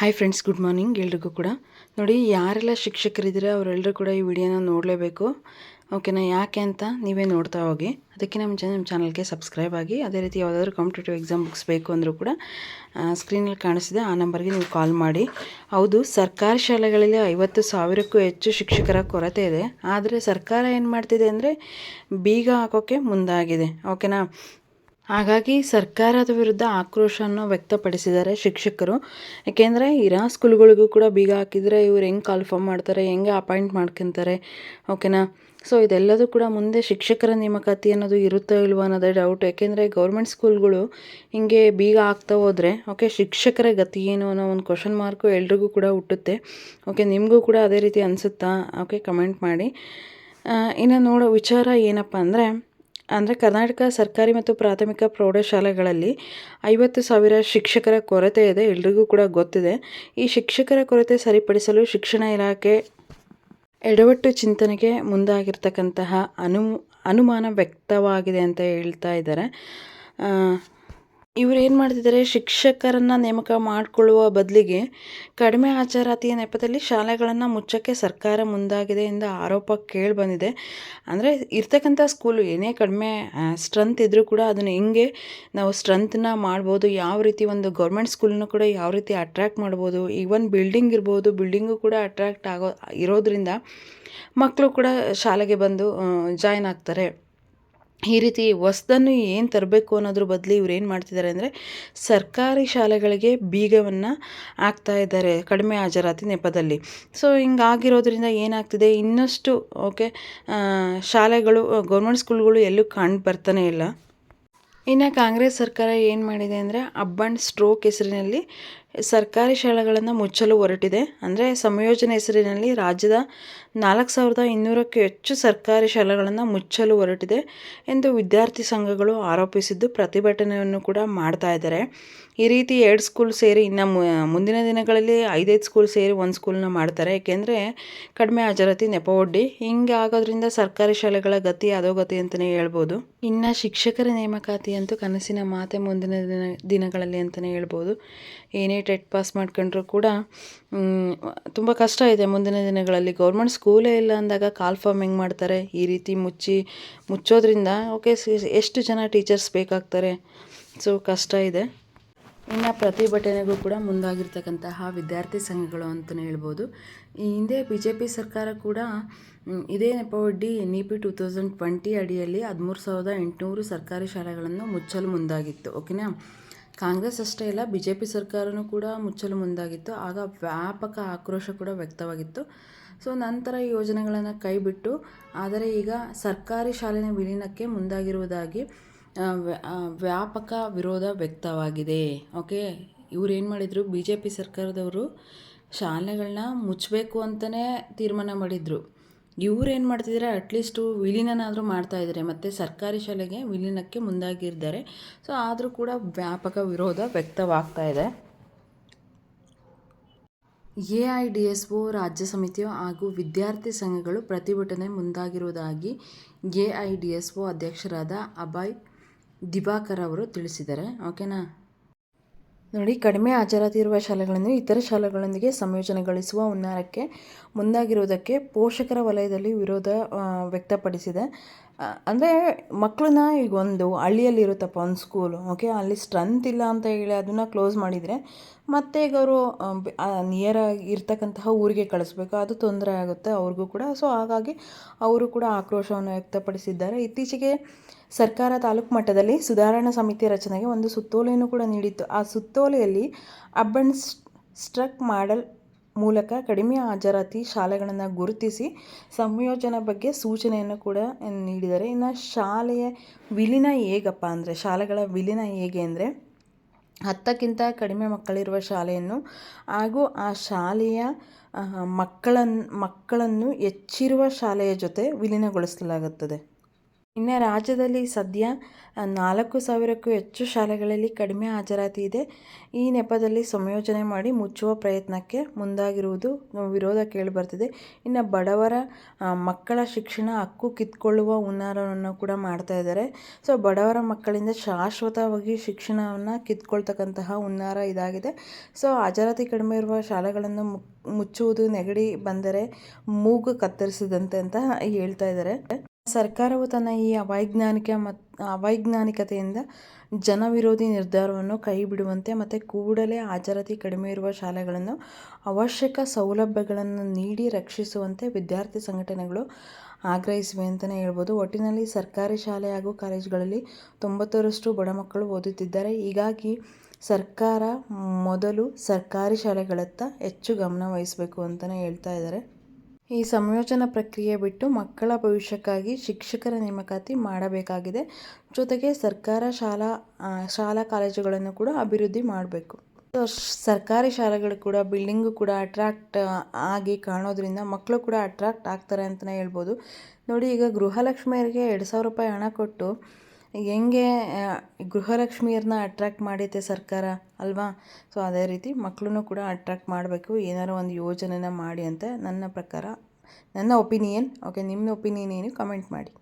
Hi friends good morning ಎಲ್ರಿಗೂ ಕೂಡ. ನೋಡಿ, ಯಾರೆಲ್ಲ ಶಿಕ್ಷಕರಿದ್ದೀರಾ ಅವರೆಲ್ಲರೂ ಕೂಡ ಈ ವಿಡಿಯೋನ ನೋಡಲೇಬೇಕು. ಓಕೆನಾ ಯಾಕೆ ಅಂತ ನೀವೇ ನೋಡ್ತಾ ಹೋಗಿ. ಅದಕ್ಕೆ ನಮ್ಮ ಜನ ನಮ್ಮ ಚಾನಲ್ಗೆ ಸಬ್ಸ್ಕ್ರೈಬ್ ಆಗಿ, ಅದೇ ರೀತಿ ಯಾವುದಾದ್ರು ಕಾಂಪಿಟೇಟಿವ್ ಎಕ್ಸಾಮ್ ಬುಕ್ಸ್ ಬೇಕು ಅಂದರೂ ಕೂಡ ಸ್ಕ್ರೀನಲ್ಲಿ ಕಾಣಿಸಿದೆ ಆ ನಂಬರ್ಗೆ ನೀವು ಕಾಲ್ ಮಾಡಿ. ಹೌದು, ಸರ್ಕಾರಿ ಶಾಲೆಗಳಲ್ಲಿ ಐವತ್ತು ಸಾವಿರಕ್ಕೂ ಹೆಚ್ಚು ಶಿಕ್ಷಕರ ಕೊರತೆ ಇದೆ. ಆದರೆ ಸರ್ಕಾರ ಏನು ಮಾಡ್ತಿದೆ ಅಂದರೆ, ಬೀಗ ಹಾಕೋಕ್ಕೆ ಮುಂದಾಗಿದೆ. ಓಕೆನಾ ಹಾಗಾಗಿ ಸರ್ಕಾರದ ವಿರುದ್ಧ ಆಕ್ರೋಶವನ್ನು ವ್ಯಕ್ತಪಡಿಸಿದ್ದಾರೆ ಶಿಕ್ಷಕರು. ಏಕೆಂದರೆ ಇರೋ ಸ್ಕೂಲ್ಗಳಿಗೂ ಕೂಡ ಬೀಗ ಹಾಕಿದರೆ ಇವ್ರು ಹೆಂಗೆ ಕಾಲ್ಫಾರ್ಮ್ ಮಾಡ್ತಾರೆ, ಹೆಂಗೆ ಅಪಾಯಿಂಟ್ ಮಾಡ್ಕೊತಾರೆ ಓಕೆನಾ ಸೊ ಇದೆಲ್ಲದೂ ಕೂಡ ಮುಂದೆ ಶಿಕ್ಷಕರ ನೇಮಕಾತಿ ಅನ್ನೋದು ಇರುತ್ತೋ ಇಲ್ವೋ ಅನ್ನೋದೇ ಡೌಟ್ ಯಾಕೆಂದರೆ ಗೌರ್ಮೆಂಟ್ ಸ್ಕೂಲ್ಗಳು ಹಿಂಗೆ ಬೀಗ ಆಗ್ತಾ ಹೋದರೆ ಓಕೆ ಶಿಕ್ಷಕರ ಗತಿ ಏನು ಅನ್ನೋ ಒಂದು ಕ್ವಶನ್ ಮಾರ್ಕು ಎಲ್ರಿಗೂ ಕೂಡ ಹುಟ್ಟುತ್ತೆ. ಓಕೆ ನಿಮಗೂ ಕೂಡ ಅದೇ ರೀತಿ ಅನಿಸುತ್ತಾ? ಓಕೆ ಕಮೆಂಟ್ ಮಾಡಿ. ಇನ್ನು ನೋಡೋ ವಿಚಾರ ಏನಪ್ಪ ಅಂದರೆ ಅಂದರೆ ಕರ್ನಾಟಕ ಸರ್ಕಾರಿ ಮತ್ತು ಪ್ರಾಥಮಿಕ ಪ್ರೌಢಶಾಲೆಗಳಲ್ಲಿ ಐವತ್ತು ಸಾವಿರ ಶಿಕ್ಷಕರ ಕೊರತೆ ಇದೆ, ಎಲ್ರಿಗೂ ಕೂಡ ಗೊತ್ತಿದೆ. ಈ ಶಿಕ್ಷಕರ ಕೊರತೆ ಸರಿಪಡಿಸಲು ಶಿಕ್ಷಣ ಇಲಾಖೆ ಎಡವಟ್ಟು ಚಿಂತನೆಗೆ ಮುಂದಾಗಿರ್ತಕ್ಕಂತಹ ಅನು ಅನುಮಾನ ವ್ಯಕ್ತವಾಗಿದೆ ಅಂತ ಹೇಳ್ತಾ ಇದ್ದಾರೆ. ಇವರು ಏನು ಮಾಡ್ತಿದ್ದಾರೆ ಶಿಕ್ಷಕರನ್ನು ನೇಮಕ ಮಾಡಿಕೊಳ್ಳುವ ಬದಲಿಗೆ ಕಡಿಮೆ ಆಚಾರಾತಿಯ ನೆಪದಲ್ಲಿ ಶಾಲೆಗಳನ್ನು ಮುಚ್ಚೋಕ್ಕೆ ಸರ್ಕಾರ ಮುಂದಾಗಿದೆ ಎಂದು ಆರೋಪ ಕೇಳಿಬಂದಿದೆ ಅಂದರೆ ಇರ್ತಕ್ಕಂಥ ಸ್ಕೂಲು ಏನೇ ಕಡಿಮೆ ಸ್ಟ್ರೆಂತ್ ಇದ್ದರೂ ಕೂಡ ಅದನ್ನು ಹೆಂಗೆ ನಾವು ಸ್ಟ್ರೆಂತ್ನ ಮಾಡ್ಬೋದು. ಯಾವ ರೀತಿ ಒಂದು ಗೌರ್ಮೆಂಟ್ ಸ್ಕೂಲನ್ನು ಕೂಡ ಯಾವ ರೀತಿ ಅಟ್ರ್ಯಾಕ್ಟ್ ಮಾಡ್ಬೋದು. ಈವನ್ ಬಿಲ್ಡಿಂಗ್ ಇರ್ಬೋದು, ಬಿಲ್ಡಿಂಗು ಕೂಡ ಅಟ್ರ್ಯಾಕ್ಟ್ ಆಗೋ, ಇರೋದರಿಂದ ಮಕ್ಕಳು ಕೂಡ ಶಾಲೆಗೆ ಬಂದು ಜಾಯ್ನ್ ಆಗ್ತಾರೆ. ಈ ರೀತಿ ಹೊಸ್ದನ್ನು ಏನು ತರಬೇಕು ಅನ್ನೋದ್ರ ಬದಲು ಇವ್ರು ಏನು ಮಾಡ್ತಿದ್ದಾರೆ ಅಂದರೆ ಸರ್ಕಾರಿ ಶಾಲೆಗಳಿಗೆ ಬೀಗವನ್ನು ಹಾಕ್ತಾ ಇದ್ದಾರೆ ಕಡಿಮೆ ಹಾಜರಾತಿ ನೆಪದಲ್ಲಿ. ಸೊ ಹಿಂಗಾಗಿರೋದ್ರಿಂದ ಏನಾಗ್ತಿದೆ? ಇನ್ನಷ್ಟು ಓಕೆ ಶಾಲೆಗಳು, ಗೌರ್ಮೆಂಟ್ ಸ್ಕೂಲ್ಗಳು ಎಲ್ಲೂ ಕಂಡು ಬರ್ತಾನೆ ಇಲ್ಲ. ಇನ್ನು ಕಾಂಗ್ರೆಸ್ ಸರ್ಕಾರ ಏನು ಮಾಡಿದೆ ಅಂದರೆ ಅಬ್ ಆ್ಯಂಡ್ ಸ್ಟ್ರೋಕ್ ಹೆಸರಿನಲ್ಲಿ ಸರ್ಕಾರಿ ಶಾಲೆಗಳನ್ನು ಮುಚ್ಚಲು ಹೊರಟಿದೆ. ಅಂದರೆ ಸಂಯೋಜನೆ ಹೆಸರಿನಲ್ಲಿ ರಾಜ್ಯದ ನಾಲ್ಕು ಸಾವಿರದ ಇನ್ನೂರಕ್ಕೂ ಹೆಚ್ಚು ಸರ್ಕಾರಿ ಶಾಲೆಗಳನ್ನು ಮುಚ್ಚಲು ಹೊರಟಿದೆ ಎಂದು ವಿದ್ಯಾರ್ಥಿ ಸಂಘಗಳು ಆರೋಪಿಸಿದ್ದು ಪ್ರತಿಭಟನೆಯನ್ನು ಕೂಡ ಮಾಡ್ತಾ ಇದ್ದಾರೆ. ಈ ರೀತಿ ಎರಡು ಸ್ಕೂಲ್ ಸೇರಿ ಇನ್ನು ಮುಂದಿನ ದಿನಗಳಲ್ಲಿ ಐದೈದು ಸ್ಕೂಲ್ ಸೇರಿ ಒಂದು ಸ್ಕೂಲ್ನ ಮಾಡ್ತಾರೆ. ಏಕೆಂದರೆ ಕಡಿಮೆ ಹಾಜರಾತಿ, ನೆಪ ಒಡ್ಡಿ ಹಿಂಗೆ ಆಗೋದ್ರಿಂದ ಸರ್ಕಾರಿ ಶಾಲೆಗಳ ಗತಿ ಅಧೋಗತಿ ಅಂತಲೇ ಹೇಳ್ಬೋದು. ಇನ್ನು ಶಿಕ್ಷಕರ ನೇಮಕಾತಿ ಅಂತೂ ಕನಸಿನ ಮಾತೆ ಮುಂದಿನ ದಿನ, ದಿನಗಳಲ್ಲಿ ಅಂತಲೇ ಹೇಳ್ಬೋದು. ಏನೇ ಟೆಟ್ ಪಾಸ್ ಮಾಡ್ಕೊಂಡ್ರೂ ಕೂಡ ತುಂಬ ಕಷ್ಟ ಇದೆ. ಮುಂದಿನ ದಿನಗಳಲ್ಲಿ ಗೌರ್ಮೆಂಟ್ ಸ್ಕೂಲೇ ಇಲ್ಲ ಅಂದಾಗ ಕಾಲ್ ಫಾರ್ಮ್ ಹೆಂಗೆ ಮಾಡ್ತಾರೆ? ಈ ರೀತಿ ಮುಚ್ಚಿ, ಮುಚ್ಚೋದ್ರಿಂದ, ಓಕೆ ಎಷ್ಟು ಜನ ಟೀಚರ್ಸ್ ಬೇಕಾಗ್ತಾರೆ? ಸೊ, ಕಷ್ಟ ಇದೆ. ಇನ್ನು ಪ್ರತಿಭಟನೆಗೂ ಕೂಡ ಮುಂದಾಗಿರ್ತಕ್ಕಂತಹ ವಿದ್ಯಾರ್ಥಿ ಸಂಘಗಳು ಅಂತಲೇ ಹೇಳ್ಬೋದು. ಈ ಹಿಂದೆ ಬಿ ಜೆ ಪಿ ಸರ್ಕಾರ ಕೂಡ ಇದೇ ಒಡ್ಡಿ N E P two thousand twenty ಅಡಿಯಲ್ಲಿ ಹದಿಮೂರು ಸಾವಿರದ ಎಂಟುನೂರು ಸರ್ಕಾರಿ ಶಾಲೆಗಳನ್ನು ಮುಚ್ಚಲು ಮುಂದಾಗಿತ್ತು, ಓಕೆನಾ? ಕಾಂಗ್ರೆಸ್ ಅಷ್ಟೇ ಇಲ್ಲ ಬಿ ಜೆ ಪಿ ಸರ್ಕಾರನೂ ಕೂಡ ಮುಚ್ಚಲು ಮುಂದಾಗಿತ್ತು. ಆಗ ವ್ಯಾಪಕ ಆಕ್ರೋಶ ಕೂಡ ವ್ಯಕ್ತವಾಗಿತ್ತು. ಸೊ, ನಂತರ ಈ ಯೋಜನೆಗಳನ್ನು ಕೈಬಿಟ್ಟು, ಆದರೆ ಈಗ ಸರ್ಕಾರಿ ಶಾಲೆಯ ವಿಲೀನಕ್ಕೆ ಮುಂದಾಗಿರುವುದಾಗಿ ವ್ಯಾಪಕ ವಿರೋಧ ವ್ಯಕ್ತವಾಗಿದೆ. ಓಕೆ? ಇವ್ರು ಏನು ಮಾಡಿದರು? ಬಿ ಜೆ ಪಿ ಸರ್ಕಾರದವರು ಶಾಲೆಗಳನ್ನ ಮುಚ್ಚಬೇಕು ಅಂತಲೇ ತೀರ್ಮಾನ ಮಾಡಿದರು. ಇವ್ರು ಏನು ಮಾಡ್ತಿದ್ದಾರೆ ಅಟ್ಲೀಸ್ಟು ವಿಲೀನನಾದರೂ ಮಾಡ್ತಾಯಿದ್ದಾರೆ ಮತ್ತು ಸರ್ಕಾರಿ ಶಾಲೆಗೆ ವಿಲೀನಕ್ಕೆ ಮುಂದಾಗಿದ್ದಾರೆ ಸೊ ಆದರೂ ಕೂಡ ವ್ಯಾಪಕ ವಿರೋಧ ವ್ಯಕ್ತವಾಗ್ತಾ ಇದೆ. A I D S O ರಾಜ್ಯ ಸಮಿತಿಯು ಹಾಗೂ ವಿದ್ಯಾರ್ಥಿ ಸಂಘಗಳು ಪ್ರತಿಭಟನೆ ಮುಂದಾಗಿರುವುದಾಗಿ A I D S O ಅಧ್ಯಕ್ಷರಾದ ಅಭಯ್ ದಿವಾಕರ್ ಅವರು ತಿಳಿಸಿದ್ದಾರೆ. ಓಕೆನಾ ನೋಡಿ ಕಡಿಮೆ ಹಾಜರಾತಿ ಇರುವ ಶಾಲೆಗಳನ್ನು ಇತರ ಶಾಲೆಗಳೊಂದಿಗೆ ಸಂಯೋಜನೆಗೊಳಿಸುವ ಹುನ್ನಾರಕ್ಕೆ ಮುಂದಾಗಿರುವುದಕ್ಕೆ ಪೋಷಕರ ವಲಯದಲ್ಲಿ ವಿರೋಧ ವ್ಯಕ್ತಪಡಿಸಿದೆ. ಅಂದರೆ ಮಕ್ಕಳನ್ನ ಈಗ ಒಂದು ಹಳ್ಳಿಯಲ್ಲಿ ಇರುತ್ತಪ್ಪ ಒಂದು ಸ್ಕೂಲು ಓಕೆ ಅಲ್ಲಿ ಸ್ಟ್ರೆಂತ್ ಇಲ್ಲ ಅಂತ ಹೇಳಿ ಅದನ್ನು ಕ್ಲೋಸ್ ಮಾಡಿದರೆ ಮತ್ತೆ ಈಗ ಅವರು ನಿಯರಾಗಿ ಇರ್ತಕ್ಕಂತಹ ಊರಿಗೆ ಕಳಿಸ್ಬೇಕು. ಅದು ತೊಂದರೆ ಆಗುತ್ತೆ ಅವ್ರಿಗೂ ಕೂಡ. ಸೊ ಹಾಗಾಗಿ ಅವರು ಕೂಡ ಆಕ್ರೋಶವನ್ನು ವ್ಯಕ್ತಪಡಿಸಿದ್ದಾರೆ. ಇತ್ತೀಚೆಗೆ ಸರ್ಕಾರ ತಾಲೂಕು ಮಟ್ಟದಲ್ಲಿ ಸುಧಾರಣಾ ಸಮಿತಿ ರಚನೆಗೆ ಒಂದು ಸುತ್ತೋಲೆಯನ್ನು ಕೂಡ ನೀಡಿತ್ತು. ಆ ಸುತ್ತೋಲೆಯಲ್ಲಿ ಅಬ್ಬನ್ ಸ್ಟ್ರಕ್ ಮಾಡಲ್ ಮೂಲಕ ಕಡಿಮೆ ಹಾಜರಾತಿ ಶಾಲೆಗಳನ್ನು ಗುರುತಿಸಿ ಸಂಯೋಜನೆ ಬಗ್ಗೆ ಸೂಚನೆಯನ್ನು ಕೂಡ ನೀಡಿದ್ದಾರೆ. ಇನ್ನು ಶಾಲೆಯ ವಿಲೀನ ಹೇಗಪ್ಪ ಅಂದರೆ, ಶಾಲೆಗಳ ವಿಲೀನ ಹೇಗೆ ಅಂದರೆ, ಹತ್ತಕ್ಕಿಂತ ಕಡಿಮೆ ಮಕ್ಕಳಿರುವ ಶಾಲೆಯನ್ನು ಹಾಗೂ ಆ ಶಾಲೆಯ ಮಕ್ಕಳನ್ನು ಮಕ್ಕಳನ್ನು ಹೆಚ್ಚಿರುವ ಶಾಲೆಯ ಜೊತೆ ವಿಲೀನಗೊಳಿಸಲಾಗುತ್ತದೆ. ಇನ್ನು ರಾಜ್ಯದಲ್ಲಿ ಸದ್ಯ ನಾಲ್ಕು ಸಾವಿರಕ್ಕೂ ಹೆಚ್ಚು ಶಾಲೆಗಳಲ್ಲಿ ಕಡಿಮೆ ಹಾಜರಾತಿ ಇದೆ. ಈ ನೆಪದಲ್ಲಿ ಸಂಯೋಜನೆ ಮಾಡಿ ಮುಚ್ಚುವ ಪ್ರಯತ್ನಕ್ಕೆ ಮುಂದಾಗಿರುವುದು ವಿರೋಧ ಕೇಳಿಬರ್ತಿದೆ ಇನ್ನು ಬಡವರ ಮಕ್ಕಳ ಶಿಕ್ಷಣ ಹಕ್ಕು ಕಿತ್ಕೊಳ್ಳುವ ಹುನ್ನಾರವನ್ನು ಕೂಡ ಮಾಡ್ತಾ ಇದ್ದಾರೆ. ಸೊ, ಬಡವರ ಮಕ್ಕಳಿಂದ ಶಾಶ್ವತವಾಗಿ ಶಿಕ್ಷಣವನ್ನು ಕಿತ್ಕೊಳ್ತಕ್ಕಂತಹ ಹುನ್ನಾರ ಇದಾಗಿದೆ. ಸೊ, ಹಾಜರಾತಿ ಕಡಿಮೆ ಇರುವ ಶಾಲೆಗಳನ್ನು ಮುಚ್ಚುವುದು ನೆಗಡಿ ಬಂದರೆ ಮೂಗು ಕತ್ತರಿಸಿದಂತೆ ಅಂತ ಹೇಳ್ತಾ ಇದ್ದಾರೆ. ಸರ್ಕಾರವು ತನ್ನ ಈ ಅವೈಜ್ಞಾನಿಕ ಮತ್ತು ಅವೈಜ್ಞಾನಿಕತೆಯಿಂದ ಜನವಿರೋಧಿ ನಿರ್ಧಾರವನ್ನು ಕೈ ಬಿಡುವಂತೆ ಮತ್ತು ಕೂಡಲೇ ಹಾಜರಾತಿ ಕಡಿಮೆ ಇರುವ ಶಾಲೆಗಳನ್ನು ಅವಶ್ಯಕ ಸೌಲಭ್ಯಗಳನ್ನು ನೀಡಿ ರಕ್ಷಿಸುವಂತೆ ವಿದ್ಯಾರ್ಥಿ ಸಂಘಟನೆಗಳು ಆಗ್ರಹಿಸಿವೆ ಅಂತಲೇ ಹೇಳ್ಬೋದು. ಒಟ್ಟಿನಲ್ಲಿ ಸರ್ಕಾರಿ ಶಾಲೆ ಹಾಗೂ ಕಾಲೇಜುಗಳಲ್ಲಿ ತೊಂಬತ್ತರಷ್ಟು ಬಡ ಮಕ್ಕಳು ಓದುತ್ತಿದ್ದಾರೆ. ಹೀಗಾಗಿ ಸರ್ಕಾರ ಮೊದಲು ಸರ್ಕಾರಿ ಶಾಲೆಗಳತ್ತ ಹೆಚ್ಚು ಗಮನ ವಹಿಸಬೇಕು ಅಂತಲೇ ಹೇಳ್ತಾ ಇದ್ದಾರೆ. ಈ ಸಂಯೋಜನಾ ಪ್ರಕ್ರಿಯೆ ಬಿಟ್ಟು ಮಕ್ಕಳ ಭವಿಷ್ಯಕ್ಕಾಗಿ ಶಿಕ್ಷಕರ ನೇಮಕಾತಿ ಮಾಡಬೇಕಾಗಿದೆ. ಜೊತೆಗೆ ಸರ್ಕಾರ ಶಾಲಾ ಶಾಲಾ ಕಾಲೇಜುಗಳನ್ನು ಕೂಡ ಅಭಿವೃದ್ಧಿ ಮಾಡಬೇಕು. ಸರ್ಕಾರಿ ಶಾಲೆಗಳು ಕೂಡ, ಬಿಲ್ಡಿಂಗು ಕೂಡ ಅಟ್ರಾಕ್ಟ್ ಆಗಿ ಕಾಣೋದ್ರಿಂದ ಮಕ್ಕಳು ಕೂಡ ಅಟ್ರಾಕ್ಟ್ ಆಗ್ತಾರೆ ಅಂತಲೇ ಹೇಳ್ಬೋದು. ನೋಡಿ, ಈಗ ಗೃಹಲಕ್ಷ್ಮಿಯರಿಗೆ ಎರಡು ಸಾವಿರ ರೂಪಾಯಿ ಹಣ ಕೊಟ್ಟು ಹೆಂಗೆ ಗೃಹಲಕ್ಷ್ಮಿಯರನ್ನ ಅಟ್ರಾಕ್ಟ್ ಮಾಡೈತೆ ಸರ್ಕಾರ ಅಲ್ವಾ? ಸೊ ಅದೇ ರೀತಿ ಮಕ್ಕಳನ್ನು ಕೂಡ ಅಟ್ರಾಕ್ಟ್ ಮಾಡಬೇಕು. ಏನಾರು ಒಂದು ಯೋಜನೆನ ಮಾಡಿ ಅಂತ ನನ್ನ ಪ್ರಕಾರ, ನನ್ನ ಒಪಿನಿಯನ್ ಓಕೆ ನಿಮ್ಮ ಒಪಿನಿಯನ್ ಏನು? ಕಮೆಂಟ್ ಮಾಡಿ.